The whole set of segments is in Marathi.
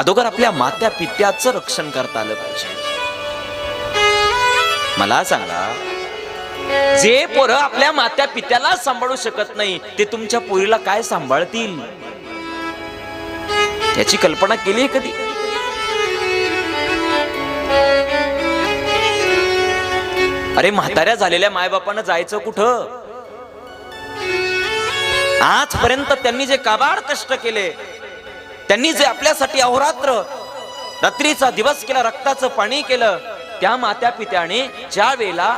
अगोदर आपल्या मात्या पित्याचं रक्षण करता आलं पाहिजे. मला सांगा जे पोरं आपल्या मात्या पित्याला सांभाळू शकत नाही ते तुमच्या पोरीला काय सांभाळतील? याची कल्पना केली आहे कधी? अरे म्हाताऱ्या झालेल्या मायबापानं जायचं कुठं? आजपर्यंत त्यांनी जे काबाड कष्ट केले त्यांनी जे आपल्यासाठी अहोरात्र रात्रीचा दिवस केला रक्ताचं पाणी केलं त्या मात्या पित्याने ज्या वेळेला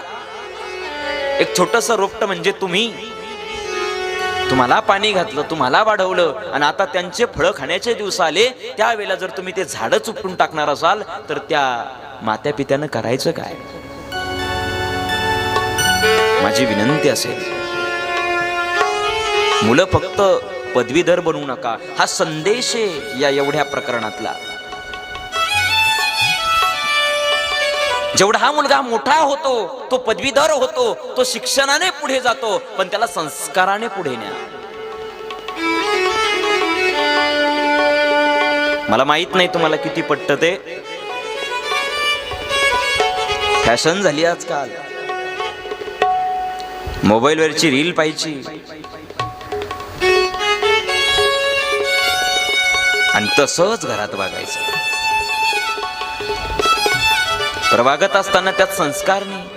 एक छोटस रोपट म्हणजे तुम्ही तुम्हाला पाणी घातलं तुम्हाला वाढवलं आणि आता त्यांचे फळं खाण्याचे दिवस आले त्यावेळेला जर तुम्ही ते झाडं उपटून टाकणार असाल तर त्या मात्या पित्यानं करायचं काय? माझी विनंती असेल. मुलं फक्त पदवीधर बनवू नका. हा संदेश आहे या एवढ्या प्रकरणातला. जेवढा हा मुलगा मोठा होतो तो पदवीधर होतो तो शिक्षणाने पुढे जातो पण त्याला संस्काराने पुढे न्या. मला माहीत नाही तुम्हाला किती पटत ते. फॅशन झाली आजकाल. मोबाईलवरची रील पाहिजे. आणि तसंच घरात वागायचं. तर वागत असताना त्यात संस्कार नाही.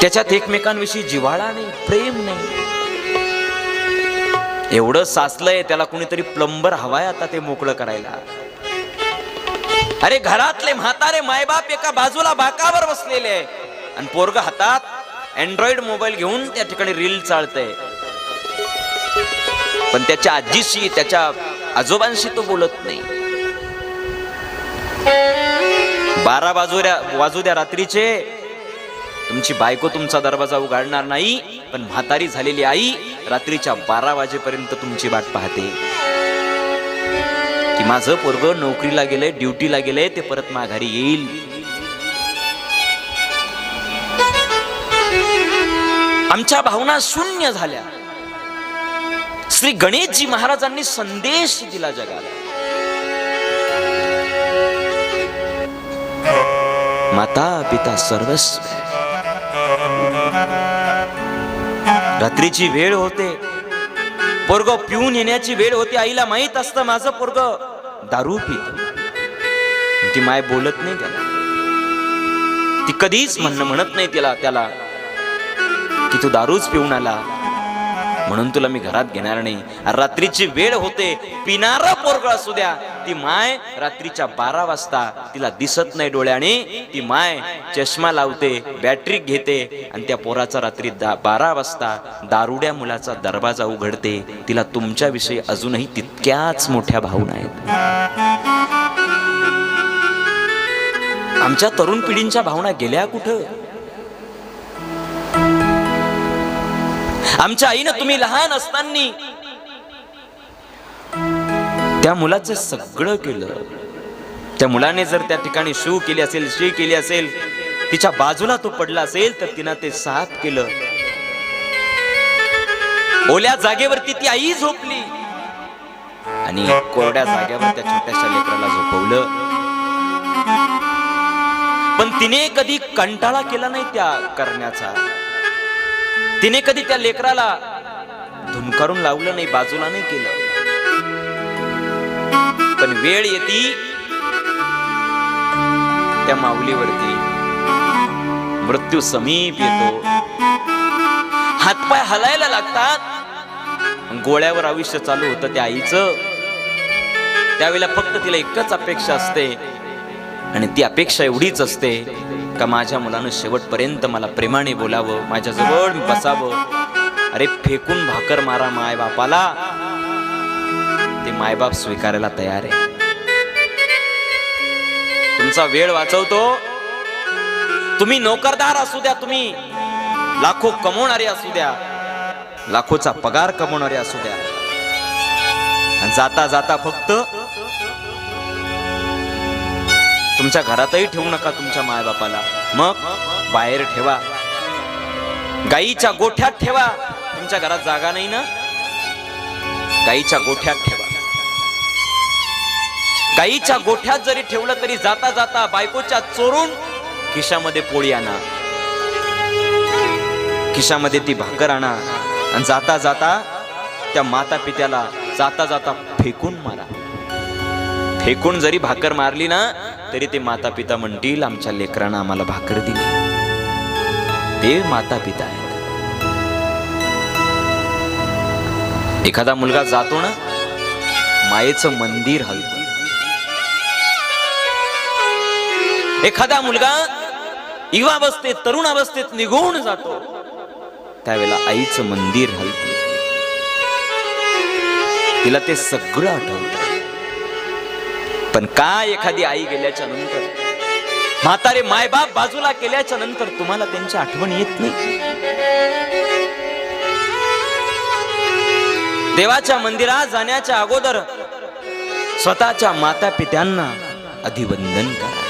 त्याच्यात एकमेकांविषयी जिव्हाळा नाही प्रेम नाही. एवढं साचलंय त्याला कुणीतरी प्लंबर हवाय आता ते मोकळं करायला. अरे घरातले म्हातारे मायबाप एका बाजूला बाकावर बसलेले आहे आणि पोरग हातात अँड्रॉइड मोबाईल घेऊन त्या ठिकाणी रील चालतंय. पण त्याच्या आजीशी त्याच्या आजोबांशी तो बोलत नाही. बारा बाजूऱ्या वाजू द्या रात्रीचे तुमची बायको तुमचा दरवाजा उघडणार नाही पण म्हातारी झालेली आई रात्रीच्या बारा वाजेपर्यंत तुमची वाट पाहते. की माझं पोरग नोकरीला गेलंय ड्युटीला गेलंय ते परत माघारी येईल. आमच्या भावना शून्य झाल्या. श्री गणेशजी महाराजांनी संदेश दिला जगाला. माता पिता सर्वस्व. रात्रीची वेळ होते. पोरग पिऊन येण्याची वेळ होती. आईला माहीत असतं माझं पोरग दारू पित. ती माय बोलत नाही त्याला. ती कधीच म्हणणं म्हणत नाही तिला त्याला. की तू दारूच पिऊन आला. म्हणून तुला मी घरात घेणार नाही. रात्रीची वेळ होते पिणारा पोरगळ असू द्या ती माय रात्रीच्या बारा वाजता तिला दिसत नाही डोळ्याने ती माय चष्मा लावते बॅटरी घेते आणि त्या पोराचा रात्री दा बारा वाजता दारुड्या मुलाचा दरवाजा उघडते. तिला तुमच्याविषयी अजूनही तितक्याच मोठ्या भावना आहेत. आमच्या तरुण पिढींच्या भावना गेल्या कुठं? आमच्या आईनं तुम्ही लहान असताना त्या मुलाचं सगळं केलं. त्या मुलाने जर त्या ठिकाणी शू केली असेल शी केली असेल तिच्या बाजूला तो पडला असेल तर तिनं ते साफ केलं. ओल्या जागेवरती ती आई झोपली. आणि कोरड्या जागेवर त्या छोट्याशा लेकराला झोपवलं. पण तिने कधी कंटाळा केला नाही त्या करण्याचा. तिने कधी त्या लेकराला धुमकारून लावलं नाही बाजूला नाही केलं. पण वेळ येती त्या माऊलीवरती मृत्यू समीप येतो. हातपाय हलायला लागतात. गोळ्यावर आयुष्य चालू होतं त्या आईचं. त्यावेळेला फक्त तिला एकच अपेक्षा असते आणि ती अपेक्षा एवढीच असते का माझ्या मुलानं शेवटपर्यंत मला प्रेमाने बोलावं माझ्याजवळ बसावं? अरे फेकून भाकर मारा मायबापाला. ते मायबाप स्वीकारायला तयार आहे. तुमचा वेळ वाचवतो. तुम्ही नोकरदार असू द्या तुम्ही. लाखो कमवणारे असू द्या. लाखोचा पगार कमवणारे असू द्या. आणि जाता जाता फक्त तुमच्या घरातही ठेवू नका तुमच्या मायबापाला. मग बाहेर ठेवा. गाईच्या गोठ्यात ठेवा. तुमच्या घरात जागा नाही ना? गाईच्या गोठ्यात ठेवा. गाईच्या गोठ्यात जरी ठेवलं तरी जाता जाता बायकोच्या चोरून खिशामध्ये पोळी आणा. खिशामध्ये ती भाकर आणा. आणि जाता जाता त्या माता पित्याला जाता जाता फेकून मारा. फेकून जरी भाकर मारली ना तरी ते माता पिता म्हणतील आमच्या लेकरानं आम्हाला भाकर दिली. ते माता पिता आहेत. एखादा मुलगा जातो ना मायेचं मंदिर हलत. एखादा मुलगा युवावस्थेत तरुण अवस्थेत निघून जातो. त्यावेळेला आईचं मंदिर हलत. तिला ते सगळं आठवत. पण काय एखादी आई गेल्याच्यानंतर? म्हातारे मायबाप बाजूला केल्याच्यानंतर तुम्हाला त्यांची आठवण येत नाही? देवाच्या मंदिरात जाण्याच्या अगोदर स्वतःच्या माता पित्यांना अभिवंदन करा.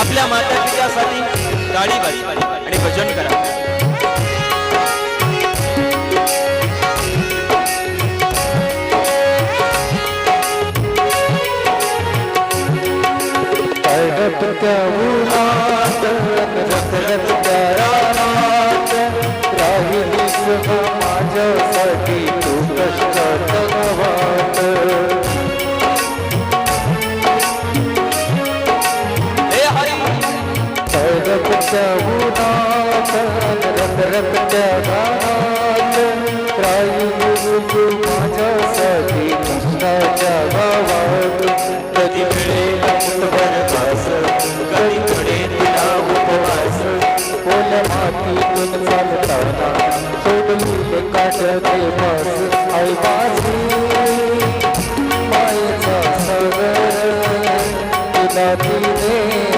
आपल्या माता पित्यासाठी गाडी बाजी आणि भजन करा. the कोल मातीतून चालताना सोडली काढते बस आई बाजी मायेचा सागर तुला दिले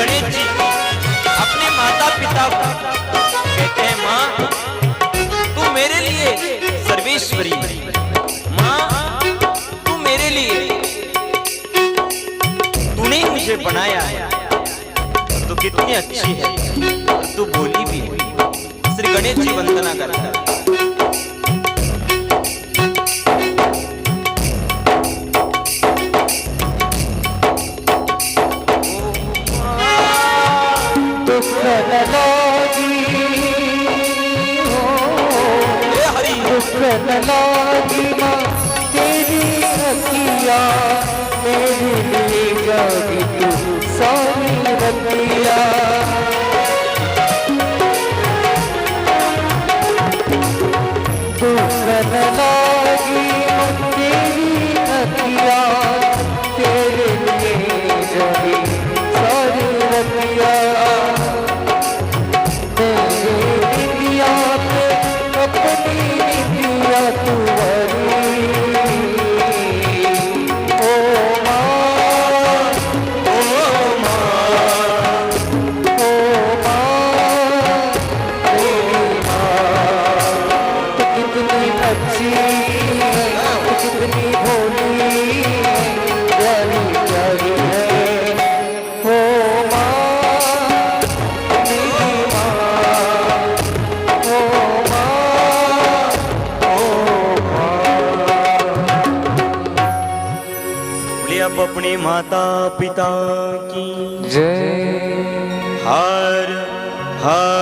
गणेश जी अपने माता पिता को कहते हैं, माँ, तू मेरे लिए सर्वेश्वरी माँ, तू मेरे लिए तूने मुझे बनाया है। तो कितनी अच्छी है। तू बोली भी हुई श्री गणेश जी वंदना करता दुख न अपने माता पिता की। जय। हर हर